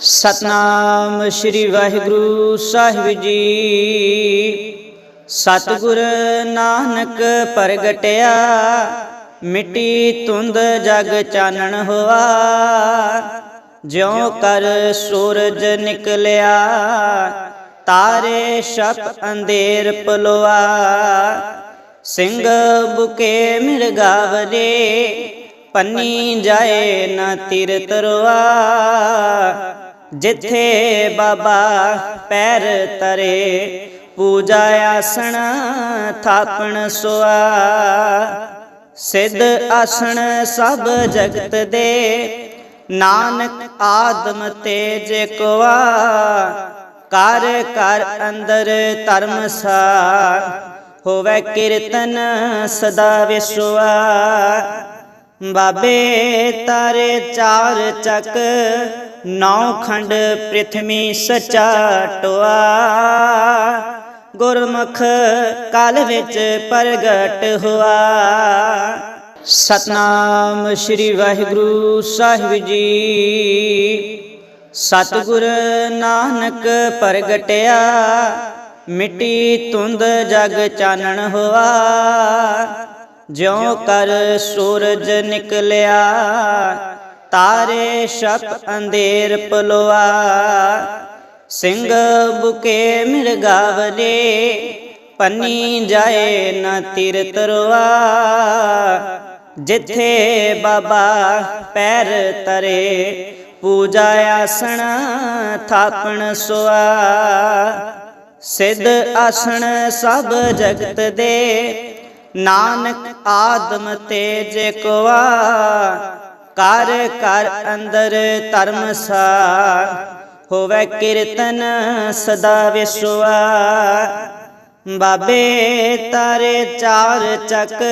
ਸਤਨਾਮ ਸ੍ਰੀ ਵਾਹਿਗੁਰੂ ਸਾਹਿਬ ਜੀ। ਸਤਿਗੁਰ ਨਾਨਕ ਪ੍ਰਗਟਿਆ, ਮਿੱਟੀ ਤੁੰਦ ਜਗ ਚਾਨਣ ਹੋਆ। ਜਿਉ ਕਰ ਸੂਰਜ ਨਿਕਲਿਆ, ਤਾਰੇ ਛਪ ਅੰਧੇਰ ਪਲੋਆ। ਸਿੰਘ ਬੁਕੇ ਮਿਰਗਾਵਰੇ ਪੰਨੀ ਜਾਏ ਨਾ ਤਿਰ ਤਰਵਾ ਜਿੱਥੇ ਬਾਬਾ ਪੈਰ ਤਰੇ, ਪੂਜਾ ਆਸਣ ਥਾਪਣ ਸੁਆ। ਸਿੱਧ ਆਸਣ ਸਭ ਜਗਤ ਦੇ, ਨਾਨਕ ਆਦਮ ਤੇਜ ਕੋਆ। ਕਰ ਕਰ ਅੰਦਰ ਧਰਮਸਾਰ ਹੋਵੇ ਕੀਰਤਨ ਸਦਾ ਵਿਸਵਾ ਬਾਬੇ ਤਾਰੇ ਚਾਰ ਚੱਕ ਨੌ ਖੰਡ ਪ੍ਰਿਥਵੀ ਸਚਾ ਟੋਆ। ਗੁਰਮੁਖ ਕਾਲ ਵਿੱਚ ਪ੍ਰਗਟ ਹੋਆ। ਸਤਨਾਮ ਸ੍ਰੀ ਵਾਹਿਗੁਰੂ ਸਾਹਿਬ ਜੀ। ਸਤਿਗੁਰ ਨਾਨਕ ਪ੍ਰਗਟਿਆ। ਮਿੱਟੀ ਤੁੰਦ ਜਗ ਚਾਨਣ ਹੋਆ। ਜਿਉ ਕਰ ਸੂਰਜ ਨਿਕਲਿਆ। ਤਾਰੇ ਛਪ ਅੰਧੇਰ ਪਲੋਆ ਸਿੰਘ ਬੁਕੇ ਮਿਰਗਾਵਲੇ ਪੰਨੀ ਜਾਏ ਨਾ ਤੀਰ ਤਰਵਾ। ਜਿੱਥੇ ਬਾਬਾ ਪੈਰ ਤਰੇ, ਪੂਜਾ ਆਸਣ ਥਾਪਣ ਸੁਆ। ਸਿੱਧ ਆਸਣ ਸਭ ਜਗਤ ਦੇ, ਨਾਨਕ ਆਦਮ ਤੇ ਜੇ ਕੋਆ। ਕਰ ਕਰ ਅੰਦਰ ਧਰਮਸਾਰ ਹੋਵੇ ਕੀਰਤਨ ਸਦਾ ਵਿਸਵਾ। ਬਾਬੇ ਤਾਰੇ ਚਾਰ ਚੱਕ,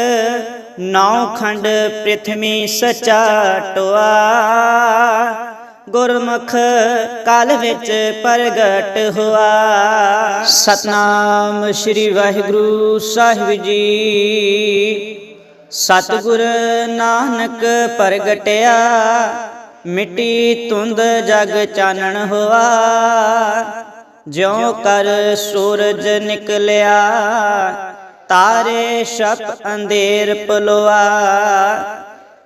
ਨੌ ਖੰਡ ਪ੍ਰਿਥਵੀ ਸਚਾ ਟੋਆ। ਗੁਰਮੁਖ ਕਾਲ ਵਿੱਚ ਪ੍ਰਗਟ ਹੋਆ। ਸਤਨਾਮ ਸ੍ਰੀ ਵਾਹਿਗੁਰੂ ਸਾਹਿਬ ਜੀ। ਸਤਿਗੁਰ ਨਾਨਕ ਪ੍ਰਗਟਿਆ, ਮਿੱਟੀ ਤੁੰਦ ਜਗ ਚਾਨਣ ਹੋਆ। ਜਿਉ ਕਰ ਸੂਰਜ ਨਿਕਲਿਆ, ਤਾਰੇ ਛਪ ਅੰਧੇਰ ਪਲੋਆ।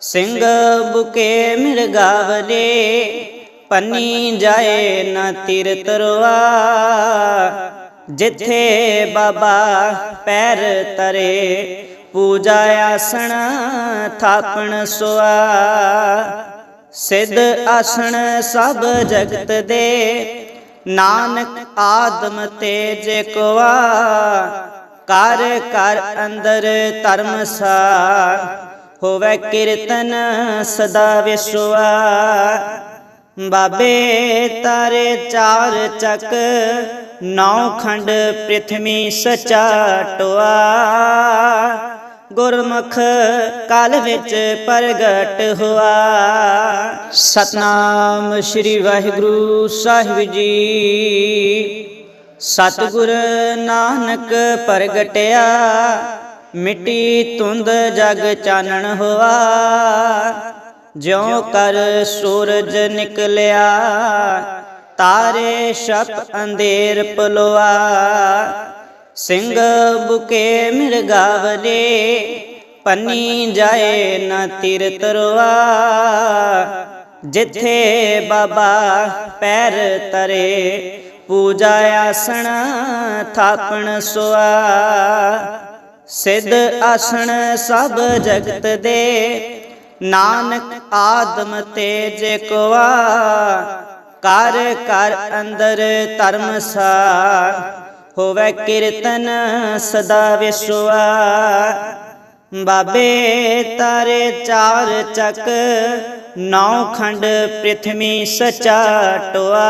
ਸਿੰਘ ਬੁਕੇ ਮਿਰਗਾਵਲੇ ਪੰਨੀ ਜਾਏ ਨਾ ਤਿਰ ਤਰਵਾ ਜਿੱਥੇ ਬਾਬਾ ਪੈਰ ਤਰੇ ਪੂਜਾ ਆਸਣ ਥਾਪਣ ਸੁਆ। ਸਿੱਧ ਆਸਣ ਸਭ ਜਗਤ ਦੇ। ਨਾਨਕ ਆਦਮ ਤੇਜ ਕੋਆ ਕਰ ਕਰ ਅੰਦਰ ਧਰਮ ਧਰਮਸਾਰ ਹੋਵੇ ਕੀਰਤਨ ਸਦਾ ਵਿਸਵਾ। ਬਾਬੇ ਤਾਰੇ ਚਾਰ ਚੱਕ। ਨੌ ਖੰਡ ਪ੍ਰਿਥਵੀ ਸਚਾ ਟੋਆ। ਗੁਰਮੁਖ ਕਾਲ ਵਿੱਚ ਪ੍ਰਗਟ ਹੋਆ। ਸਤਨਾਮ ਸ੍ਰੀ ਵਾਹਿਗੁਰੂ ਸਾਹਿਬ ਜੀ। ਸਤਿਗੁਰ ਨਾਨਕ ਪ੍ਰਗਟਿਆ, ਮਿੱਟੀ ਤੁੰਦ ਜਗ ਚਾਨਣ ਹੋਆ। ਜਿਉ ਕਰ ਸੂਰਜ ਨਿਕਲਿਆ, ਤਾਰੇ ਛਪ ਅੰਧੇਰ ਪਲੋਆ। ਸਿੰਘ ਬੁਕੇ ਮਿਰਗਾਵਲੇ ਪੰਨੀ ਜਾਏ ਨਾ ਤੀਰ ਤਰਵਾ ਜਿੱਥੇ ਬਾਬਾ ਪੈਰ ਤਰੇ, ਪੂਜਾ ਆਸਣ ਥਾਪਣ ਸੁਆ। ਸਿੱਧ ਆਸਣ ਸਭ ਜਗਤ ਦੇ, ਨਾਨਕ ਆਦਮ ਤੇਜ ਕੋਆ। ਕਰ ਕਰ ਅੰਦਰ ਧਰਮਸਾਰ ਹੋਵੇ ਕੀਰਤਨ ਸਦਾ ਵਿਸਵਾ। ਬਾਬੇ ਤਾਰੇ ਚਾਰ ਚੱਕ ਨੌ ਖੰਡ ਪ੍ਰਿਥਵੀ ਸਚਾ ਟੋਆ।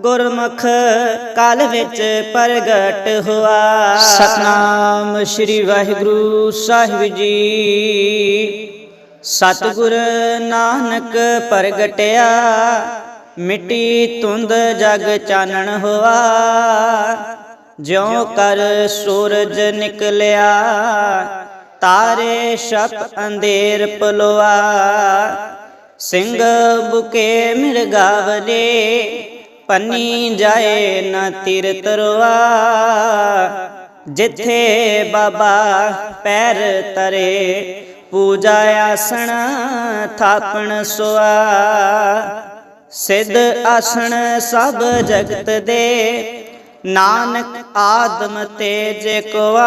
ਗੁਰਮੁਖ ਕਾਲ ਵਿੱਚ ਪ੍ਰਗਟ ਹੋਆ। ਸਤਨਾਮ ਸ੍ਰੀ ਵਾਹਿਗੁਰੂ ਸਾਹਿਬ ਜੀ। ਸਤਿਗੁਰ ਨਾਨਕ ਪ੍ਰਗਟਿਆ। ਮਿੱਟੀ ਤੁੰਦ ਜਗ ਚਾਨਣ ਹੋਆ। ਜਿਉ ਕਰ ਸੂਰਜ ਨਿਕਲਿਆ, ਤਾਰੇ ਛਪ ਅੰਧੇਰ ਪਲੋਆ। ਸਿੰਘ ਬੁਕੇ ਮਿਰਗਾਵਲੇ ਪੰਨੀ ਜਾਏ ਨਾ ਤੀਰ ਤਰਵਾ ਜਿੱਥੇ ਬਾਬਾ ਪੈਰ ਤਰੇ, ਪੂਜਾ ਆਸਣ ਥਾਪਣ ਸੁਆ। ਸਿੱਧ ਆਸਣ ਸਭ ਜਗਤ ਦੇ, ਨਾਨਕ ਆਦਮ ਤੇਜ ਕੋਆ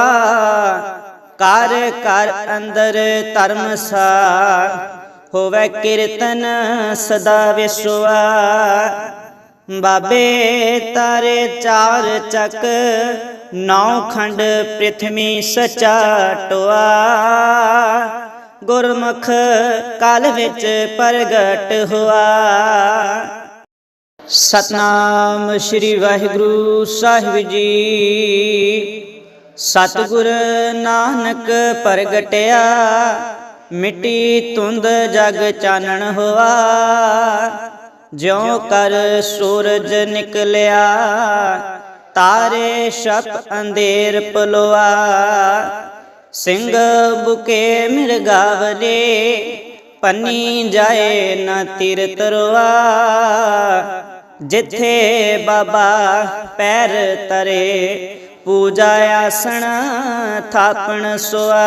ਕਰ ਕਰ ਅੰਦਰ ਧਰਮਸਾਰ ਹੋਵੇ ਕੀਰਤਨ ਸਦਾ ਵਿਸਵਾ। ਬਾਬੇ ਤਾਰੇ ਚਾਰ ਚੱਕ, ਨੌ ਖੰਡ ਪ੍ਰਿਥਵੀ ਸਚਾ ਟੋਆ। ਗੁਰਮੁਖ ਕਲ ਵਿੱਚ ਪ੍ਰਗਟ ਹੋਆ। ਸਤਨਾਮ ਸ੍ਰੀ ਵਾਹਿਗੁਰੂ ਸਾਹਿਬ ਜੀ। ਸਤਿਗੁਰ ਨਾਨਕ ਪ੍ਰਗਟਿਆ, ਮਿੱਟੀ ਤੁੰਦ ਜਗ ਚਾਨਣ ਹੋਆ। ਜਿਉ ਕਰ ਸੂਰਜ ਨਿਕਲਿਆ, ਤਾਰੇ ਸ਼ਪ ਅੰਧੇਰ ਪਲੋਆ। ਸਿੰਘ ਬੁਕੇ ਮਿਰਗਾਵਲੇ ਪੰਨੀ ਜਾਏ ਨਾ ਤੀਰ ਤਰਵਾ ਜਿੱਥੇ ਬਾਬਾ ਪੈਰ ਤਰੇ, ਪੂਜਾ ਆਸਣ ਥਾਪਣ ਸੁਆ।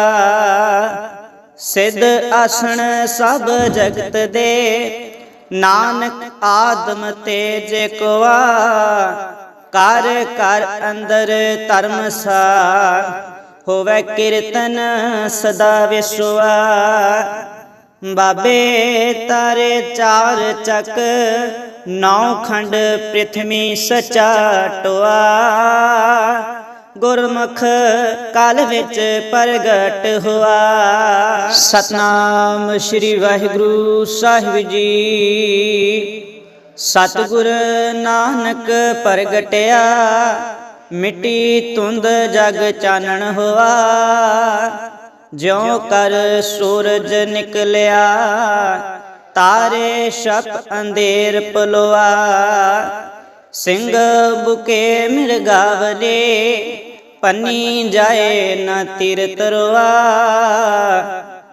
ਸਿੱਧ ਆਸਣ ਸਭ ਜਗਤ ਦੇ, ਨਾਨਕ ਆਦਮ ਤੇਜ ਕੋਆ। ਕਰ ਕਰ ਅੰਦਰ ਧਰਮ ਧਰਮਸਾਰ ਹੋਵੇ ਕੀਰਤਨ ਸਦਾ ਵਿਸਵਾ। ਬਾਬੇ ਤਾਰੇ ਚਾਰ ਚੱਕ, ਨੌ ਖੰਡ ਪ੍ਰਿਥਵੀ ਸਚਾ ਟੋਆ। ਗੁਰਮੁਖ ਕਾਲ ਵਿੱਚ ਪ੍ਰਗਟ ਹੋਆ। ਸਤਨਾਮ ਸ੍ਰੀ ਵਾਹਿਗੁਰੂ ਸਾਹਿਬ ਜੀ। ਸਤਿਗੁਰ ਨਾਨਕ ਪ੍ਰਗਟਿਆ। ਮਿੱਟੀ ਤੁੰਦ ਜਗ ਚਾਨਣ ਹੋਆ। ਜਿਉ ਕਰ ਸੂਰਜ ਨਿਕਲਿਆ, ਤਾਰੇ ਛਪ ਅੰਧੇਰ ਪਲੋਆ ਸਿੰਘ ਬੁਕੇ ਮਿਰਗਾਵਲੇ ਪੰਨੀ ਜਾਏ ਨਾ ਤਿਰ ਤਰਵਾ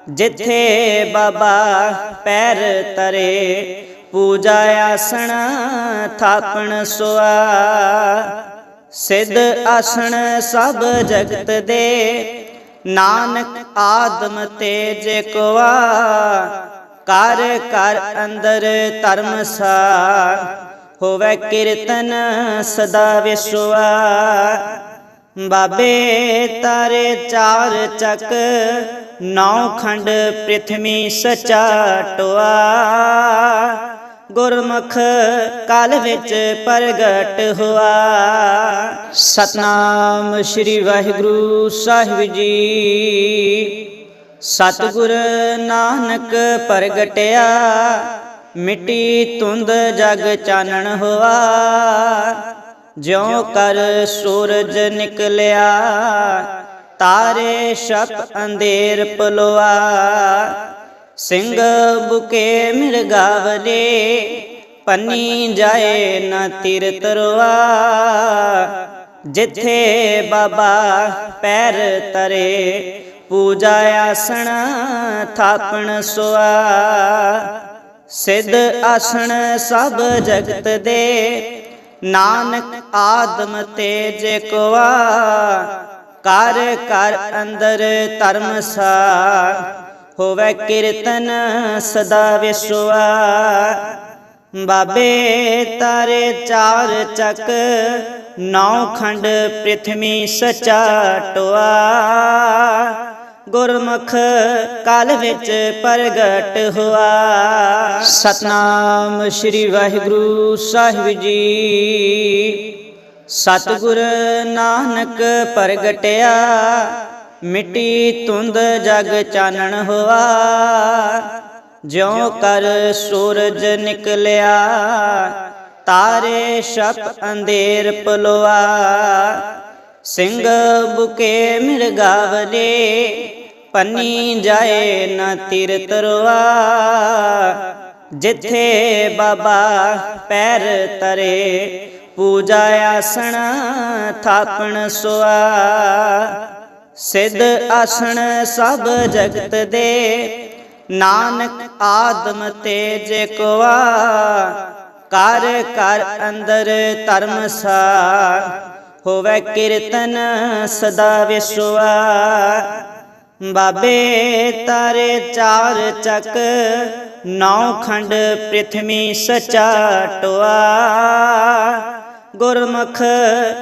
ਜਿੱਥੇ ਬਾਬਾ ਪੈਰ ਤਰੇ, ਪੂਜਾ ਆਸਣ ਥਾਪਣ ਸੁਆ। ਸਿੱਧ ਆਸਣ ਸਭ ਜਗਤ ਦੇ, ਨਾਨਕ ਆਦਮ ਤੇਜ ਕੋਆ ਕਰ ਕਰ ਅੰਦਰ ਧਰਮ ਧਰਮਸਾਰ ਹੋਵੇ ਕੀਰਤਨ ਸਦਾ ਵਿਸਵਾ। ਬਾਬੇ ਤਾਰੇ ਚਾਰ ਚੱਕ, ਨੌ ਖੰਡ ਪ੍ਰਿਥਵੀ ਸਚਾ ਟੋਆ। ਗੁਰਮੁਖ ਕਾਲ ਵਿੱਚ ਪ੍ਰਗਟ ਹੋਆ। ਸਤਨਾਮ ਸ੍ਰੀ ਵਾਹਿਗੁਰੂ ਸਾਹਿਬ ਜੀ। ਸਤਿਗੁਰ ਨਾਨਕ ਪ੍ਰਗਟਿਆ, ਮਿੱਟੀ ਤੁੰਦ ਜਗ ਚਾਨਣ ਹੋਆ। ਜਿਉ ਕਰ ਸੂਰਜ ਨਿਕਲਿਆ, ਤਾਰੇ ਛਪ ਅੰਧੇਰ ਪਲੋਆ। ਸਿੰਘ ਬੁਕੇ ਮਿਰਗਾਵਲੇ ਪੰਨੀ ਜਾਏ ਨਾ ਤੀਰ ਤਰਵਾ। ਜਿੱਥੇ ਬਾਬਾ ਪੈਰ ਤਰੇ, ਪੂਜਾ ਆਸਣ ਥਾਪਣ ਸੁਆ। ਸਿੱਧ ਆਸਣ ਸਭ ਜਗਤ ਦੇ, ਨਾਨਕ ਆਦਮ ਤੇਜ ਕੋਆ। ਕਰ ਕਰ ਅੰਦਰ ਧਰਮਸਾਰ ਹੋਵੇ ਕੀਰਤਨ ਸਦਾ ਵਿਸਵਾ। ਬਾਬੇ ਤਾਰੇ ਚਾਰ ਚੱਕ, ਨੌ ਖੰਡ ਪ੍ਰਿਥਵੀ ਸਚਾ ਟੋਆ। ਗੁਰਮੁਖ ਕਾਲ ਵਿੱਚ ਪ੍ਰਗਟ ਹੋਆ। ਸਤਨਾਮ ਸ੍ਰੀ ਵਾਹਿਗੁਰੂ ਸਾਹਿਬ ਜੀ। ਸਤਿਗੁਰ ਨਾਨਕ ਪ੍ਰਗਟਿਆ। ਮਿੱਟੀ ਤੁੰਦ ਜਗ ਚਾਨਣ ਹੋਆ। ਜਿਉ ਕਰ ਸੂਰਜ ਨਿਕਲਿਆ, ਤਾਰੇ ਛਪ ਅੰਧੇਰ ਪਲੋਆ। ਸਿੰਘ ਬੁਕੇ ਮਿਰਗਾਵਲੇ ਪੰਨੀ ਜਾਏ ਨਾ ਤੀਰ ਤਰਵਾ ਜਿੱਥੇ ਬਾਬਾ ਪੈਰ ਤਰੇ, ਪੂਜਾ ਆਸਣ ਥਾਪਣ ਸੁਆ। ਸਿੱਧ ਆਸਣ ਸਭ ਜਗਤ ਦੇ, ਨਾਨਕ ਆਦਮ ਤੇਜ ਕੋਆ ਕਰ ਕਰ ਅੰਦਰ ਧਰਮ ਧਰਮਸਾਰ ਹੋਵੇ ਕੀਰਤਨ ਸਦਾ ਵਿਸਵਾ। ਬਾਬੇ ਤਾਰੇ ਚਾਰ ਚੱਕ, ਨੌ ਖੰਡ ਪ੍ਰਿਥਵੀ ਸਚਾ ਟੋਆ। ਗੁਰਮੁਖ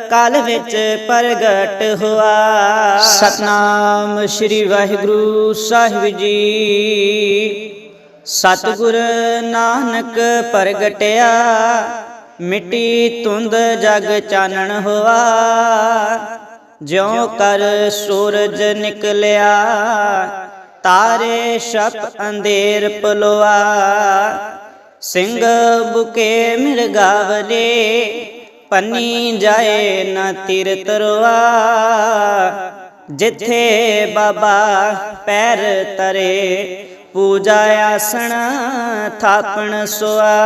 ਕਾਲ ਵਿੱਚ ਪ੍ਰਗਟ ਹੋਆ। ਸਤਨਾਮ ਸ੍ਰੀ ਵਾਹਿਗੁਰੂ ਸਾਹਿਬ ਜੀ। ਸਤਿਗੁਰ ਨਾਨਕ ਪ੍ਰਗਟਿਆ ਮਿੱਟੀ ਤੁੰਦ ਜਗ ਚਾਨਣ ਹੋਆ। ਜਿਉ ਕਰ ਸੂਰਜ ਨਿਕਲਿਆ ਤਾਰੇ ਛਪ ਅੰਧੇਰ ਪਲੋਆ। ਸਿੰਘ ਬੁਕੇ ਮਿਰਗਾਵਲੇ ਪੰਨੀ ਜਾਏ ਨਾ ਤੀਰ ਤਰਵਾ ਜਿੱਥੇ ਬਾਬਾ ਪੈਰ ਤਰੇ, ਪੂਜਾ ਆਸਣ ਥਾਪਣ ਸੁਆ।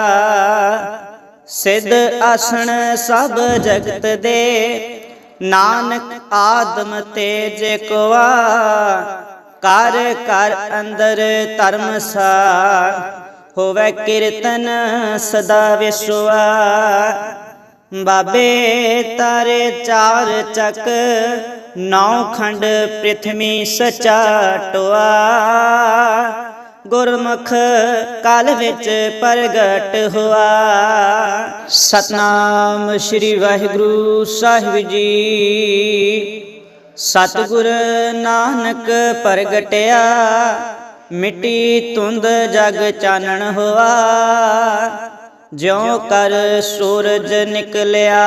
ਸਿੱਧ ਆਸਣ ਸਭ ਜਗਤ ਦੇ, ਨਾਨਕ ਆਦਮ ਤੇਜ ਕੋਆ। ਕਰ ਕਰ ਅੰਦਰ ਧਰਮਸਾਰ ਹੋਵੇ ਕੀਰਤਨ ਸਦਾ ਵਿਸਵਾ ਬਾਬੇ ਤਾਰੇ ਚਾਰ ਚੱਕ, ਨੌ ਖੰਡ ਪ੍ਰਿਥਵੀ ਸਚਾ ਟੋਆ। ਗੁਰਮੁਖ ਕਾਲ ਵਿੱਚ ਪ੍ਰਗਟ ਹੋਆ। ਸਤਨਾਮ ਸ੍ਰੀ ਵਾਹਿਗੁਰੂ ਸਾਹਿਬ ਜੀ। ਸਤਿਗੁਰ ਨਾਨਕ ਪ੍ਰਗਟਿਆ, ਮਿੱਟੀ ਤੁੰਦ ਜਗ ਚਾਨਣ ਹੋਆ। ਜਿਉ ਕਰ ਸੂਰਜ ਨਿਕਲਿਆ,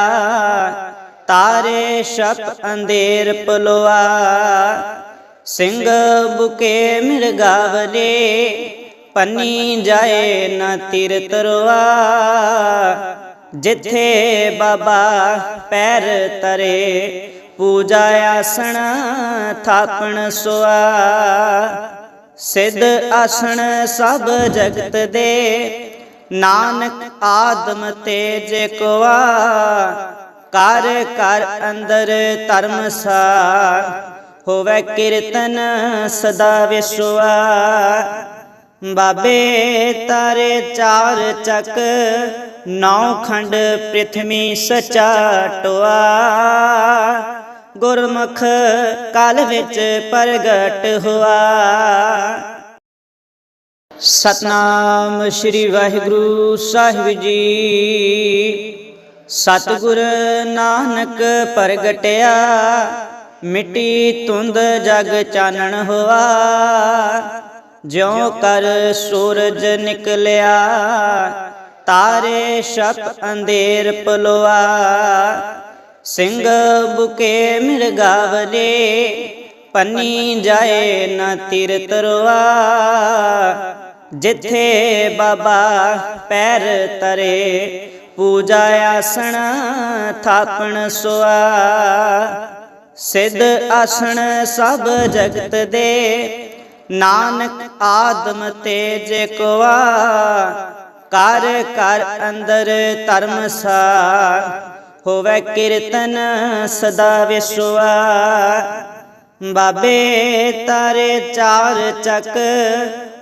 ਤਾਰੇ ਛਪ ਅੰਧੇਰ ਪਲੋਆ ਸਿੰਘ ਬੁਕੇ ਮਿਰਗਾਵਰੇ ਪੰਨੀ ਜਾਏ ਨਾ ਤਿਰ ਤਰਵਾ ਜਿੱਥੇ ਬਾਬਾ ਪੈਰ ਤਰੇ, ਪੂਜਾ ਆਸਣ ਥਾਪਣ ਸੁਆ। ਸਿੱਧ ਆਸਣ ਸਭ ਜਗਤ ਦੇ ਨਾਨਕ ਆਦਮ ਤੇਜ ਕੋਆ ਕਰ ਕਰ ਅੰਦਰ ਧਰਮਸਾਰ ਹੋਵੇ ਕੀਰਤਨ ਸਦਾ ਵਿਸਵਾ, ਬਾਬੇ ਤਾਰੇ ਚਾਰ ਚੱਕ, ਨੌ ਖੰਡ ਪ੍ਰਿਥਵੀ ਸਚਾ ਟੋਆ। ਗੁਰਮੁਖ ਕਾਲ ਵਿੱਚ ਪ੍ਰਗਟ ਹੋਆ। ਸਤਨਾਮ ਸ੍ਰੀ ਵਾਹਿਗੁਰੂ ਸਾਹਿਬ ਜੀ। ਸਤਿਗੁਰ ਨਾਨਕ ਪ੍ਰਗਟਿਆ, ਮਿੱਟੀ ਤੁੰਦ ਜਗ ਚਾਨਣ ਹੋਆ। ਜਿਉ ਕਰ ਸੂਰਜ ਨਿਕਲਿਆ, ਤਾਰੇ ਛਪ ਅੰਧੇਰ ਪਲੋਆ। ਸਿੰਘ ਬੁਕੇ ਮਿਰਗਾਵਲੇ ਪੰਨੀ ਜਾਏ ਨਾ ਤੀਰ ਤਰਵਾ ਜਿੱਥੇ ਬਾਬਾ ਪੈਰ ਤਰੇ, ਪੂਜਾ ਆਸਣ ਥਾਪਣ ਸੁਆ। ਸਿੱਧ ਆਸਣ ਸਭ ਜਗਤ ਦੇ, ਨਾਨਕ ਆਦਮ ਤੇਜ ਕੋਆ। ਕਰ ਕਰ ਅੰਦਰ ਧਰਮਸਾਰ ਹੋਵੇ ਕੀਰਤਨ ਸਦਾ ਵਿਸਵਾ ਬਾਬੇ ਤਾਰੇ ਚਾਰ ਚੱਕ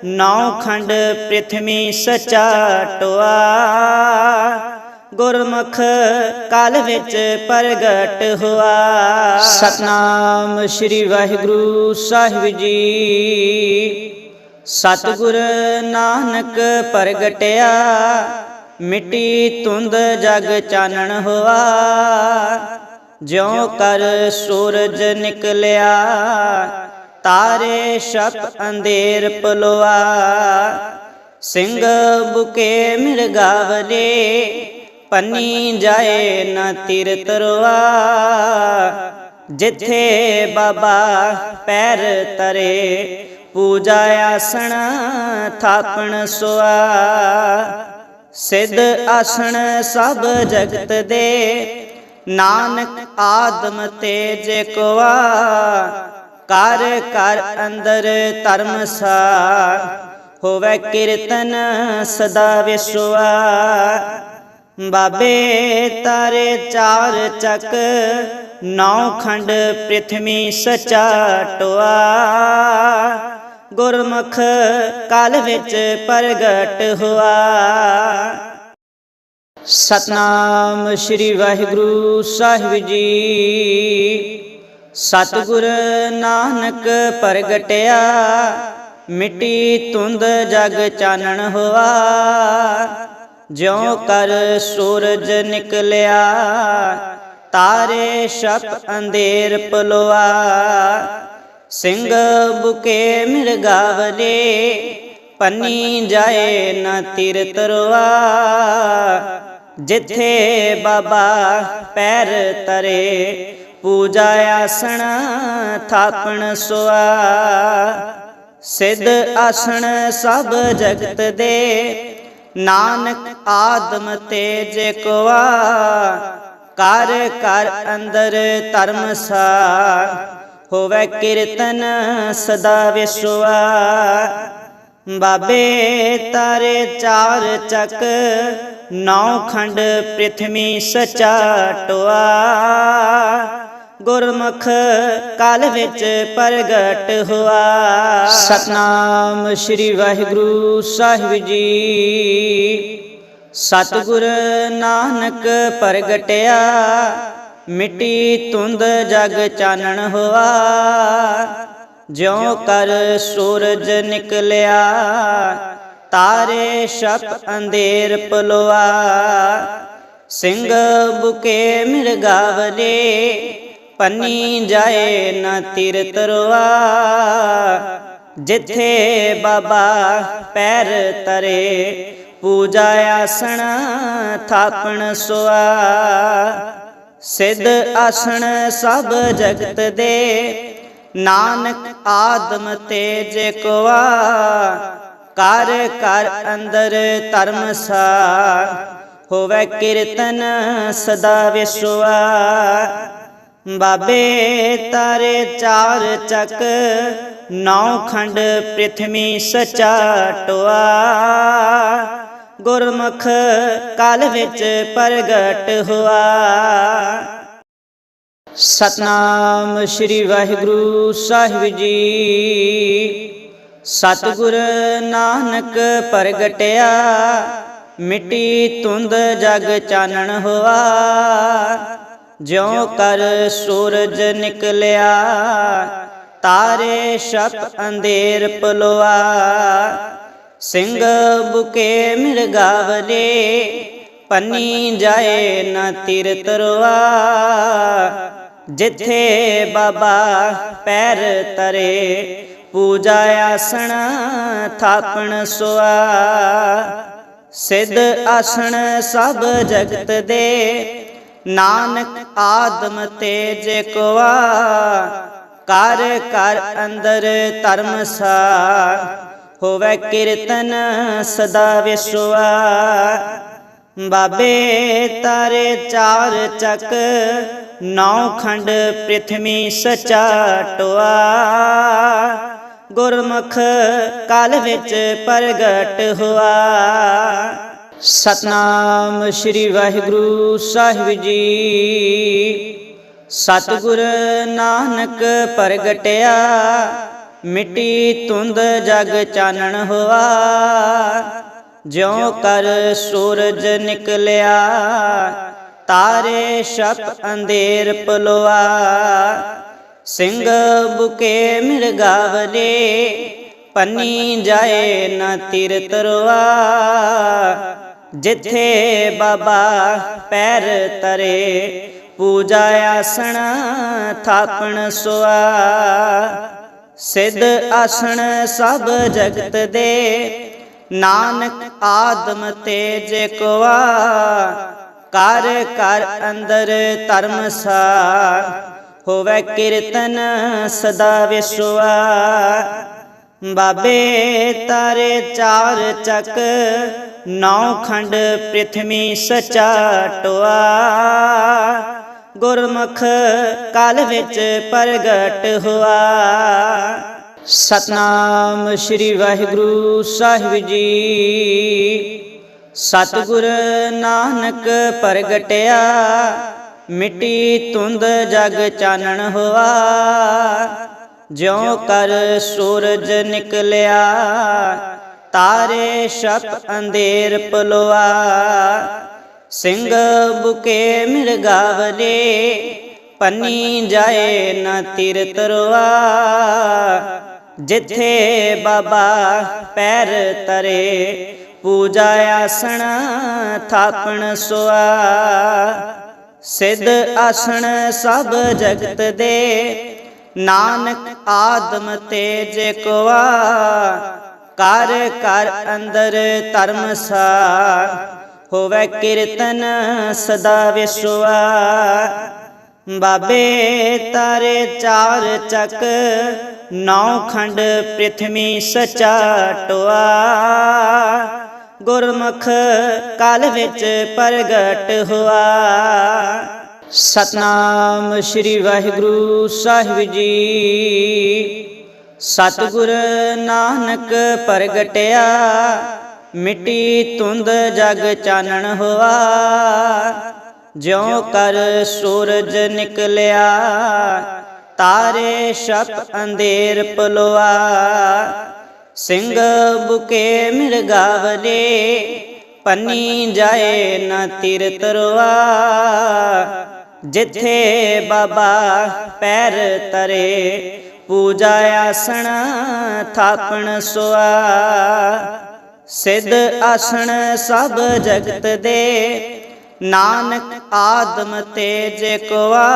ਨੌ ਖੰਡ ਪ੍ਰਿਥਵੀ ਸਚਾ ਟੋਆ। ਗੁਰਮੁਖ ਕਾਲ ਵਿੱਚ ਪ੍ਰਗਟ ਹੋਆ। ਸਤਨਾਮ ਸ੍ਰੀ ਵਾਹਿਗੁਰੂ ਸਾਹਿਬ ਜੀ। ਸਤਿਗੁਰ ਨਾਨਕ ਪ੍ਰਗਟਿਆ। ਮਿੱਟੀ ਤੁੰਦ ਜਗ ਚਾਨਣ ਹੋਆ। ਜਿਉ ਕਰ ਸੂਰਜ ਨਿਕਲਿਆ। ਤਾਰੇ ਛਪ ਅੰਧੇਰ ਪਲਵਾ, ਸਿੰਘ ਬੁਕੇ ਮਿਰਗਾਵਲੇ ਪੰਨੀ ਜਾਏ ਨਾ ਤੀਰ ਤਰਵਾ। ਜਿੱਥੇ ਬਾਬਾ ਪੈਰ ਤਰੇ, ਪੂਜਾ ਆਸਣ ਥਾਪਣ ਸੁਆ। ਸਿੱਧ ਆਸਣ ਸਭ ਜਗਤ ਦੇ, ਨਾਨਕ ਆਦਮ ਤੇ ਜੇ ਕੋਆ। ਕਰ ਕਰ ਅੰਦਰ ਧਰਮਸਾਰ ਹੋਵੇ ਕੀਰਤਨ ਸਦਾ ਵਿਸਵਾ। ਬਾਬੇ ਤਾਰੇ ਚਾਰ ਚੱਕ, ਨੌ ਖੰਡ ਪ੍ਰਿਥਵੀ ਸਚਾ ਟੋਆ। ਗੁਰਮੁਖ ਕਲ ਵਿੱਚ ਪ੍ਰਗਟ ਹੁਆ। ਸਤਨਾਮ ਸ੍ਰੀ ਵਾਹਿਗੁਰੂ ਸਾਹਿਬ ਜੀ। ਸਤਿਗੁਰ ਨਾਨਕ ਪ੍ਰਗਟਿਆ, ਮਿੱਟੀ ਤੁੰਦ ਜਗ ਚਾਨਣ ਹੋਆ। ਜਿਉ ਕਰ ਸੂਰਜ ਨਿਕਲਿਆ, ਤਾਰੇ ਛਪ ਅੰਧੇਰ ਪਲੋਆ। ਸਿੰਘ ਬੁਕੇ ਮਿਰਗਾਵਲੇ ਪੰਨੀ ਜਾਏ ਨਾ ਤਿਰ ਤਰਵਾ ਜਿੱਥੇ ਬਾਬਾ ਪੈਰ ਤਰੇ ਪੂਜਾ ਆਸਣ ਥਾਪਣ ਸੁਆ। ਸਿੱਧ ਆਸਣ ਸਭ ਜਗਤ ਦੇ। ਨਾਨਕ ਆਦਮ ਤੇਜ ਕੋਆ ਕਰ ਕਰ ਅੰਦਰ ਧਰਮਸਾਰ ਹੋਵੇ ਕੀਰਤਨ ਸਦਾ ਵਿਸਵਾ ਬਾਬੇ ਤਾਰੇ ਚਾਰ ਚੱਕ ਨੌ ਖੰਡ ਪ੍ਰਿਥਵੀ ਸਚਾ ਟੋਆ। ਗੁਰਮੁਖ ਕਲ ਵਿੱਚ ਪ੍ਰਗਟ ਹੋਆ। ਸਤਨਾਮ ਸ੍ਰੀ ਵਾਹਿਗੁਰੂ ਸਾਹਿਬ ਜੀ। ਸਤਿਗੁਰ ਨਾਨਕ ਪ੍ਰਗਟਿਆ। ਮਿੱਟੀ ਤੁੰਦ ਜਗ ਚਾਨਣ ਹੋਆ। ਜਿਉ ਕਰ ਸੂਰਜ ਨਿਕਲਿਆ। ਤਾਰੇ ਛਪ ਅੰਧੇਰ ਪਲੋਆ ਸਿੰਘ ਬੁਕੇ ਮਿਰਗਾਵਲੇ ਪੰਨੀ ਜਾਏ ਨਾ ਤੀਰ ਤਰਵਾ। ਜਿੱਥੇ ਬਾਬਾ ਪੈਰ ਤਰੇ, ਪੂਜਾ ਆਸਣ ਥਾਪਣ ਸੁਆ। ਸਿੱਧ ਆਸਣ ਸਭ ਜਗਤ ਦੇ, ਨਾਨਕ ਆਦਮ ਤੇਜ ਕੋਆ। ਕਰ ਕਰ ਅੰਦਰ ਧਰਮਸਾਰ ਹੋਵੇ ਕੀਰਤਨ ਸਦਾ ਵਿਸਵਾ। ਬਾਬੇ ਤਾਰੇ ਚਾਰ ਚੱਕ, ਨੌ ਖੰਡ ਪ੍ਰਿਥਵੀ ਸਚਾ ਟੋਆ। ਗੁਰਮੁਖ ਕਲ ਵਿੱਚ ਪ੍ਰਗਟ ਹੋਆ। ਸਤਨਾਮ ਸ੍ਰੀ ਵਾਹਿਗੁਰੂ ਸਾਹਿਬ ਜੀ। ਸਤਿਗੁਰ ਨਾਨਕ ਪ੍ਰਗਟਿਆ, ਮਿੱਟੀ ਤੁੰਦ ਜਗ ਚਾਨਣ ਹੋਆ। ਜਿਉ ਕਰ ਸੂਰਜ ਨਿਕਲਿਆ, ਤਾਰੇ ਛਪ ਅੰਧੇਰ ਪਲੋਆ। ਸਿੰਘ ਬੁਕੇ ਮਿਰਗਾਵਲੇ ਪੰਨੀ ਜਾਏ ਨਾ ਤਿਰ ਤਰਵਾ ਜਿੱਥੇ ਬਾਬਾ ਪੈਰ ਤਰੇ ਪੂਜਾ ਆਸਣ ਥਾਪਣ ਸੁਆ। ਸਿੱਧ ਆਸਣ ਸਭ ਜਗਤ ਦੇ। ਨਾਨਕ ਆਦਮ ਤੇਜ ਕੋਆ ਕਰ ਕਰ ਅੰਦਰ ਧਰਮ ਧਰਮਸਾਰ ਹੋਵੇ ਕੀਰਤਨ ਸਦਾ ਵਿਸਵਾ ਬਾਬੇ ਤਾਰੇ ਚਾਰ ਚੱਕ, ਨੌ ਖੰਡ ਪ੍ਰਿਥਵੀ ਸਚਾ ਟੋਆ। ਗੁਰਮੁਖ ਕਲ ਵਿੱਚ ਪ੍ਰਗਟ ਹੋਆ। ਸਤਨਾਮ ਸ੍ਰੀ ਵਾਹਿਗੁਰੂ ਸਾਹਿਬ ਜੀ। ਸਤਿਗੁਰ ਨਾਨਕ ਪ੍ਰਗਟਿਆ, ਮਿੱਟੀ ਤੁੰਦ ਜਗ ਚਾਨਣ ਹੋਆ। ਜਿਉ ਕਰ ਸੂਰਜ ਨਿਕਲਿਆ, ਤਾਰੇ ਛਪ ਅੰਧੇਰ ਪਲੋਆ। ਸਿੰਘ ਬੁਕੇ ਮਿਰਗਾਵਲੇ ਪੰਨੀ ਜਾਏ ਨਾ ਤੀਰ ਤਰਵਾ ਜਿੱਥੇ ਬਾਬਾ ਪੈਰ ਤਰੇ, ਪੂਜਾ ਆਸਣ ਥਾਪਣ ਸੁਆ। ਸਿੱਧ ਆਸਣ ਸਭ ਜਗਤ ਦੇ, ਨਾਨਕ ਆਦਮ ਤੇਜ ਕੋਆ। ਕਰ ਕਰ ਅੰਦਰ ਧਰਮਸਾਰ ਹੋਵੇ ਕੀਰਤਨ ਸਦਾ ਵਿਸਵਾ। ਬਾਬੇ ਤਾਰੇ ਚਾਰ ਚੱਕ, ਨੌ ਖੰਡ ਪ੍ਰਿਥਵੀ ਸਚਾ ਟੋਆ। ਗੁਰਮੁਖ ਕਲ ਵਿੱਚ ਪ੍ਰਗਟ ਹੋਆ। ਸਤਨਾਮ ਸ੍ਰੀ ਵਾਹਿਗੁਰੂ ਸਾਹਿਬ ਜੀ। ਸਤਿਗੁਰ ਨਾਨਕ ਪ੍ਰਗਟਿਆ। ਮਿੱਟੀ ਤੁੰਦ ਜਗ ਚਾਨਣ ਹੋਆ। ਜਿਉ ਕਰ ਸੂਰਜ ਨਿਕਲਿਆ, ਤਾਰੇ ਛਪ ਅੰਧੇਰ ਪਲੋਆ। ਸਿੰਘ ਬੁਕੇ ਮਿਰਗਾਵਲੇ ਪੰਨੀ ਜਾਏ ਨਾ ਤਿਰ ਤਰਵਾ ਜਿੱਥੇ ਬਾਬਾ ਪੈਰ ਤਰੇ, ਪੂਜਾ ਆਸਣ ਥਾਪਣ ਸੁਆ। ਸਿੱਧ ਆਸਣ ਸਭ ਜਗਤ ਦੇ। ਨਾਨਕ ਆਦਮ ਤੇਜ ਕੋਆ ਕਰ ਕਰ ਅੰਦਰ ਧਰਮਸਾਰ ਹੋਵੇ ਕੀਰਤਨ ਸਦਾ ਵਿਸਵਾ। ਬਾਬੇ ਤਾਰੇ ਚਾਰ ਚੱਕ, ਨੌ ਖੰਡ ਪ੍ਰਿਥਵੀ ਸਚਾ ਟੋਆ। ਗੁਰਮੁਖ ਕਾਲ ਵਿੱਚ ਪ੍ਰਗਟ ਹੋਆ। ਸਤਨਾਮ ਸ੍ਰੀ ਵਾਹਿਗੁਰੂ ਸਾਹਿਬ ਜੀ। ਸਤਿਗੁਰ ਨਾਨਕ ਪ੍ਰਗਟਿਆ, ਮਿੱਟੀ ਤੁੰਦ ਜਗ ਚਾਨਣ ਹੋਆ। ਜਿਉ ਕਰ ਸੂਰਜ ਨਿਕਲਿਆ, ਤਾਰੇ ਛਪ ਅੰਧੇਰ ਪਲੋਆ। ਸਿੰਘ ਬੁਕੇ ਮਿਰਗਾਵਲੇ ਪੰਨੀ ਜਾਏ ਨਾ ਤੀਰ ਤਰਵਾ ਜਿੱਥੇ ਬਾਬਾ ਪੈਰ ਤਰੇ, ਪੂਜਾ ਆਸਣ ਥਾਪਣ ਸੁਆ। ਸਿੱਧ ਆਸਣ ਸਭ ਜਗਤ ਦੇ, ਨਾਨਕ ਆਦਮ ਤੇਜ ਕੋਆ।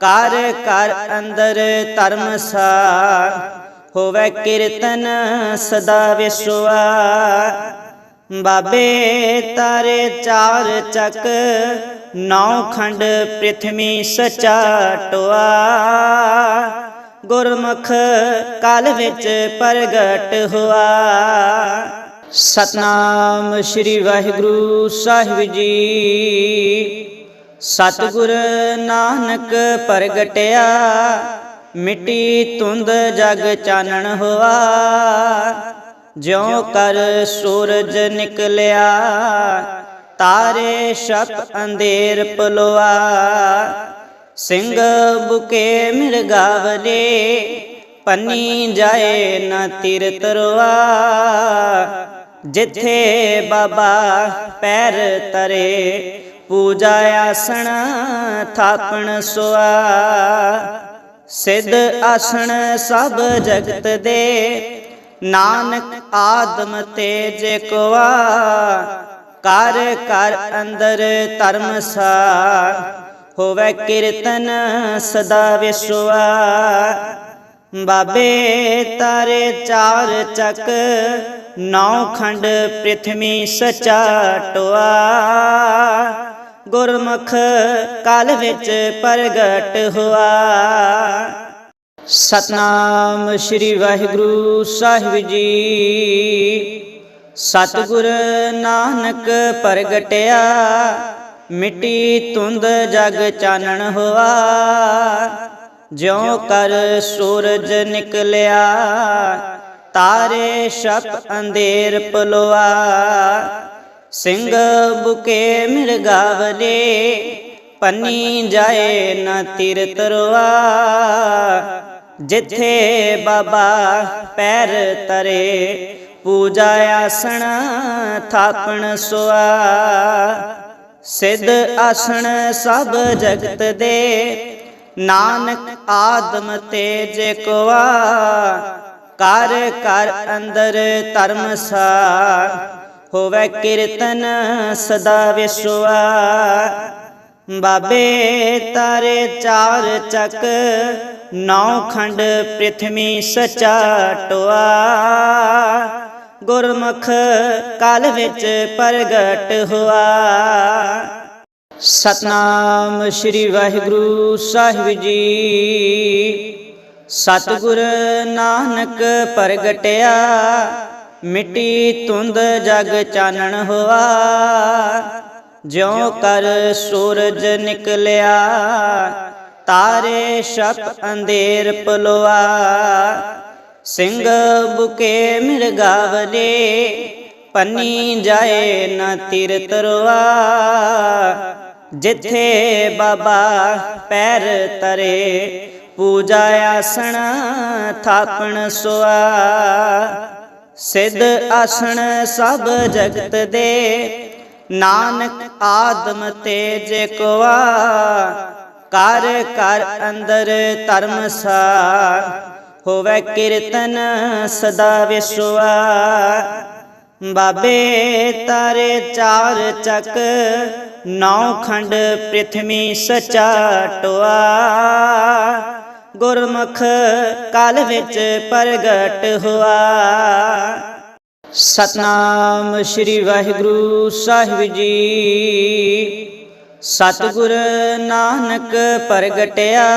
ਕਰ ਕਰ ਅੰਦਰ ਧਰਮਸਾਰ ਹੋਵੇ ਕੀਰਤਨ ਸਦਾ ਵਿਸਵਾ। ਬਾਬੇ ਤਾਰੇ ਚਾਰ ਚੱਕ, ਨੌ ਖੰਡ ਪ੍ਰਿਥਵੀ ਸਚਾ ਟੋਆ। ਗੁਰਮੁਖ ਕਾਲ ਵਿੱਚ ਪ੍ਰਗਟ ਹੋਆ। ਸਤਨਾਮ ਸ੍ਰੀ ਵਾਹਿਗੁਰੂ ਸਾਹਿਬ ਜੀ। ਸਤਿਗੁਰ ਨਾਨਕ ਪ੍ਰਗਟਿਆ। ਮਿੱਟੀ ਤੁੰਦ ਜਗ ਚਾਨਣ ਹੋਆ। ਜਿਉ ਕਰ ਸੂਰਜ ਨਿਕਲਿਆ, ਤਾਰੇ ਛਪ ਅੰਧੇਰ ਪਲੋਆ। ਸਿੰਘ ਬੁਕੇ ਮਿਰਗਾਵਲੇ ਪੰਨੀ ਜਾਏ ਨਾ ਤਿਰ ਤਰਵਾ ਜਿੱਥੇ ਬਾਬਾ ਪੈਰ ਤਰੇ, ਪੂਜਾ ਆਸਣ ਥਾਪਣ ਸੁਆ। ਸਿੱਧ ਆਸਣ ਸਭ ਜਗਤ ਦੇ। ਨਾਨਕ ਆਦਮ ਤੇਜ ਕੋਆ ਕਰ ਕਰ ਅੰਦਰ ਧਰਮਸਾਰ ਹੋਵੇ ਕੀਰਤਨ ਸਦਾ ਵਿਸਵਾ। ਬਾਬੇ ਤਾਰੇ ਚਾਰ ਚੱਕ, ਨੌ ਖੰਡ ਪ੍ਰਿਥਵੀ ਸਚਾ ਟੋਆ। ਗੁਰਮੁਖ ਕਲ ਵਿੱਚ ਪ੍ਰਗਟ ਹੋਆ। ਸਤਨਾਮ ਸ੍ਰੀ ਵਾਹਿਗੁਰੂ ਸਾਹਿਬ ਜੀ। ਸਤਿਗੁਰ ਨਾਨਕ ਪ੍ਰਗਟਿਆ, ਮਿੱਟੀ ਤੁੰਦ ਜਗ ਚਾਨਣ ਹੋਆ। ਜਿਉ ਕਰ ਸੂਰਜ ਨਿਕਲਿਆ, ਤਾਰੇ ਛਪ ਅੰਧੇਰ ਪਲੋਆ। ਸਿੰਘ ਬੁਕੇ ਮਿਰਗਾਵਲੇ ਪੰਨੀ ਜਾਏ ਨਾ ਤੀਰ ਤਰਵਾ। ਜਿੱਥੇ ਬਾਬਾ ਪੈਰ ਤਰੇ ਪੂਜਾ ਆਸਣ ਥਾਪਣ ਸੁਆ। ਸਿੱਧ ਆਸਣ ਸਭ ਜਗਤ ਦੇ। ਨਾਨਕ ਆਦਮ ਤੇਜ ਕੋਆ ਕਰ ਕਰ ਅੰਦਰ ਧਰਮਸਾਰ ਹੋਵੇ ਕੀਰਤਨ ਸਦਾ ਵਿਸਵਾ। ਬਾਬੇ ਤਾਰੇ ਚਾਰ ਚੱਕ, ਨੌ ਖੰਡ ਪ੍ਰਿਥਵੀ ਸਚਾ ਟੋਆ। ਗੁਰਮੁਖ ਕਾਲ ਵਿੱਚ ਪ੍ਰਗਟ ਹੋਆ। ਸਤਨਾਮ ਸ੍ਰੀ ਵਾਹਿਗੁਰੂ ਸਾਹਿਬ ਜੀ। ਸਤਿਗੁਰ ਨਾਨਕ ਪ੍ਰਗਟਿਆ। ਮਿੱਟੀ ਤੁੰਦ ਜਗ ਚਾਨਣ ਹੋਆ। ਜਿਉ ਕਰ ਸੂਰਜ ਨਿਕਲਿਆ, ਤਾਰੇ ਛਪ ਅੰਧੇਰ ਪਲੋਆ। ਸਿੰਘ ਬੁਕੇ ਮਿਰਗਾਵਲੇ ਪੰਨੀ ਜਾਏ ਨਾ ਤੀਰ ਤਰਵਾ ਜਿੱਥੇ ਬਾਬਾ ਪੈਰ ਤਰੇ, ਪੂਜਾ ਆਸਣ ਥਾਪਣ ਸੁਆ। ਸਿੱਧ ਆਸਣ ਸਭ ਜਗਤ ਦੇ, ਨਾਨਕ ਆਦਮ ਤੇਜ ਕੋਆ ਕਰ ਕਰ ਅੰਦਰ ਧਰਮ ਧਰਮਸਾਰ ਹੋਵੇ ਕੀਰਤਨ ਸਦਾ ਵਿਸਵਾ। ਬਾਬੇ ਤਾਰੇ ਚਾਰ ਚੱਕ, ਨੌ ਖੰਡ ਪ੍ਰਿਥਵੀ ਸਚਾ ਟੋਆ। ਗੁਰਮੁਖ ਕਾਲ ਵਿੱਚ ਪ੍ਰਗਟ ਹੋਆ। ਸਤਨਾਮ ਸ੍ਰੀ ਵਾਹਿਗੁਰੂ ਸਾਹਿਬ ਜੀ। ਸਤਿਗੁਰ ਨਾਨਕ ਪ੍ਰਗਟਿਆ,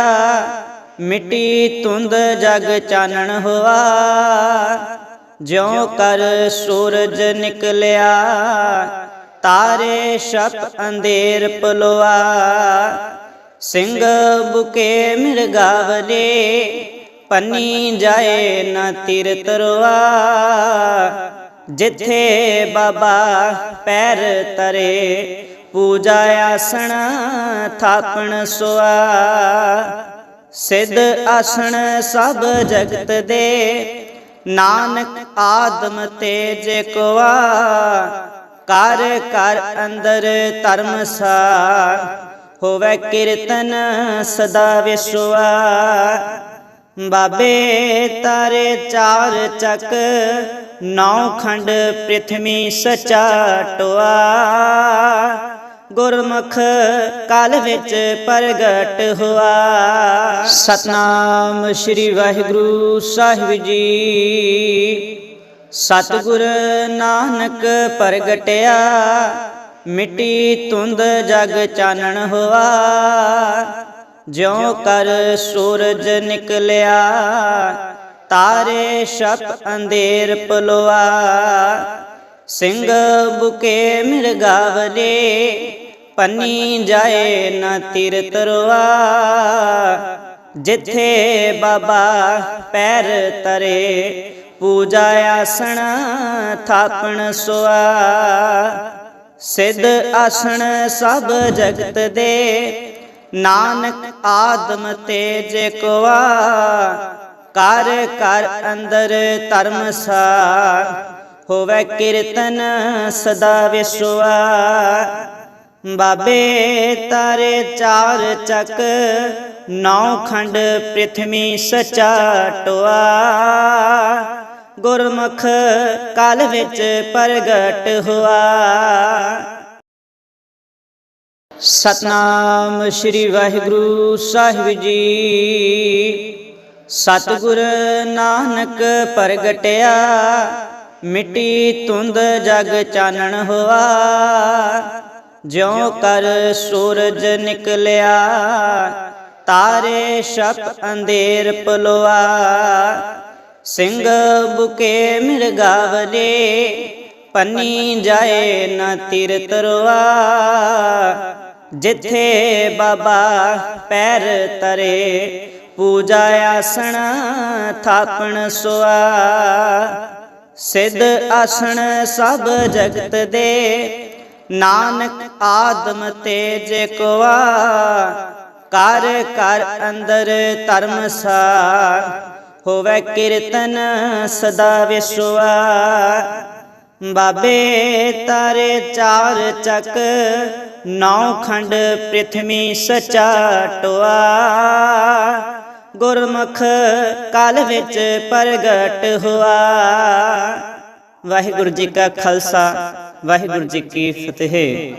ਮਿੱਟੀ ਤੁੰਦ ਜਗ ਚਾਨਣ ਹੋਆ। ਜਿਉ ਕਰ ਸੂਰਜ ਨਿਕਲਿਆ, ਤਾਰੇ ਛਪ ਅੰਧੇਰ ਪਲੋਆ। ਸਿੰਘ ਬੁਕੇ ਮਿਰਗਾਵਲੇ ਪੰਨੀ ਜਾਏ ਨਾ ਤੀਰ ਤਰਵਾ। ਜਿੱਥੇ ਬਾਬਾ ਪੈਰ ਤਰੇ, ਪੂਜਾ ਆਸਣ ਥਾਪਣ ਸੁਆ। ਸਿੱਧ ਆਸਣ ਸਭ ਜਗਤ ਦੇ, ਨਾਨਕ ਆਦਮ ਤੇਜ ਕੋਆ। ਕਰ ਕਰ ਅੰਦਰ ਧਰਮਸਾਰ ਹੋਵੇ ਕੀਰਤਨ ਸਦਾ ਵਿਸਵਾ। ਬਾਬੇ ਤਾਰੇ ਚਾਰ ਚੱਕ, ਨੌ ਖੰਡ ਪ੍ਰਿਥਵੀ ਸਚਾ ਟੋਆ। ਗੁਰਮੁਖ ਕਾਲ ਵਿੱਚ ਪ੍ਰਗਟ ਹੋਆ। ਸਤਨਾਮ ਸ੍ਰੀ ਵਾਹਿਗੁਰੂ ਸਾਹਿਬ ਜੀ। ਸਤਿਗੁਰ ਨਾਨਕ ਪ੍ਰਗਟਿਆ। ਮਿੱਟੀ ਤੁੰਦ ਜਗ ਚਾਨਣ ਹੋਆ। ਜਿਉ ਕਰ ਸੂਰਜ ਨਿਕਲਿਆ, ਤਾਰੇ ਛਪ ਅੰਧੇਰ ਪਲੋਆ। ਸਿੰਘ ਬੁਕੇ ਮਿਰਗਾਵਲੇ ਪੰਨੀ ਜਾਏ ਨਾ ਤੀਰ ਤਰਵਾ ਜਿੱਥੇ ਬਾਬਾ ਪੈਰ ਤਰੇ, ਪੂਜਾ ਆਸਣ ਥਾਪਣ ਸੁਆ। ਸਿੱਧ ਆਸਣ ਸਭ ਜਗਤ ਦੇ। ਨਾਨਕ ਆਦਮ ਤੇਜ ਕੋਆ ਕਰ ਕਰ ਅੰਦਰ ਧਰਮਸਾਰ ਹੋਵੇ ਕੀਰਤਨ ਸਦਾ ਵਿਸਵਾ। ਬਾਬੇ ਤਾਰੇ ਚਾਰ ਚੱਕ, ਨੌ ਖੰਡ ਪ੍ਰਿਥਵੀ ਸਚਾ ਟੋਆ। ਗੁਰਮੁਖ ਕਾਲ ਵਿੱਚ ਪ੍ਰਗਟ ਹੋਆ। ਸਤਨਾਮ ਸ੍ਰੀ ਵਾਹਿਗੁਰੂ ਸਾਹਿਬ ਜੀ। ਸਤਿਗੁਰ ਨਾਨਕ ਪ੍ਰਗਟਿਆ, ਮਿੱਟੀ ਤੁੰਦ ਜਗ ਚਾਨਣ ਹੋਆ। ਜਿਉ ਕਰ ਸੂਰਜ ਨਿਕਲਿਆ, ਤਾਰੇ ਛਪ ਅੰਧੇਰ ਪਲੋਆ। ਸਿੰਘ ਬੁਕੇ ਮਿਰਗਾਵਲੇ ਪੰਨੀ ਜਾਏ ਨਾ ਤੀਰ ਤਰਵਾ। ਜਿੱਥੇ ਬਾਬਾ ਪੈਰ ਤਰੇ, ਪੂਜਾ ਆਸਣ ਥਾਪਣ ਸੁਆ। ਸਿੱਧ ਆਸਣ ਸਭ ਜਗਤ ਦੇ, ਨਾਨਕ ਆਦਮ ਤੇਜ ਕੋਆ। ਕਰ ਕਰ ਅੰਦਰ ਧਰਮਸਾਰ ਹੋਵੇ ਕੀਰਤਨ ਸਦਾ ਵਿਸਵਾ। ਬਾਬੇ ਤਾਰੇ ਚਾਰ ਚੱਕ, ਨੌ ਖੰਡ ਪ੍ਰਿਥਵੀ ਸਚਾ ਟੋਆ। ਗੁਰਮੁਖ ਕਾਲ ਵਿੱਚ ਪ੍ਰਗਟ ਹੋਆ। ਵਾਹਿਗੁਰੂ ਜੀ ਕਾ ਖਾਲਸਾ, ਵਾਹਿਗੁਰੂ ਜੀ ਕੀ ਫਤਿਹ।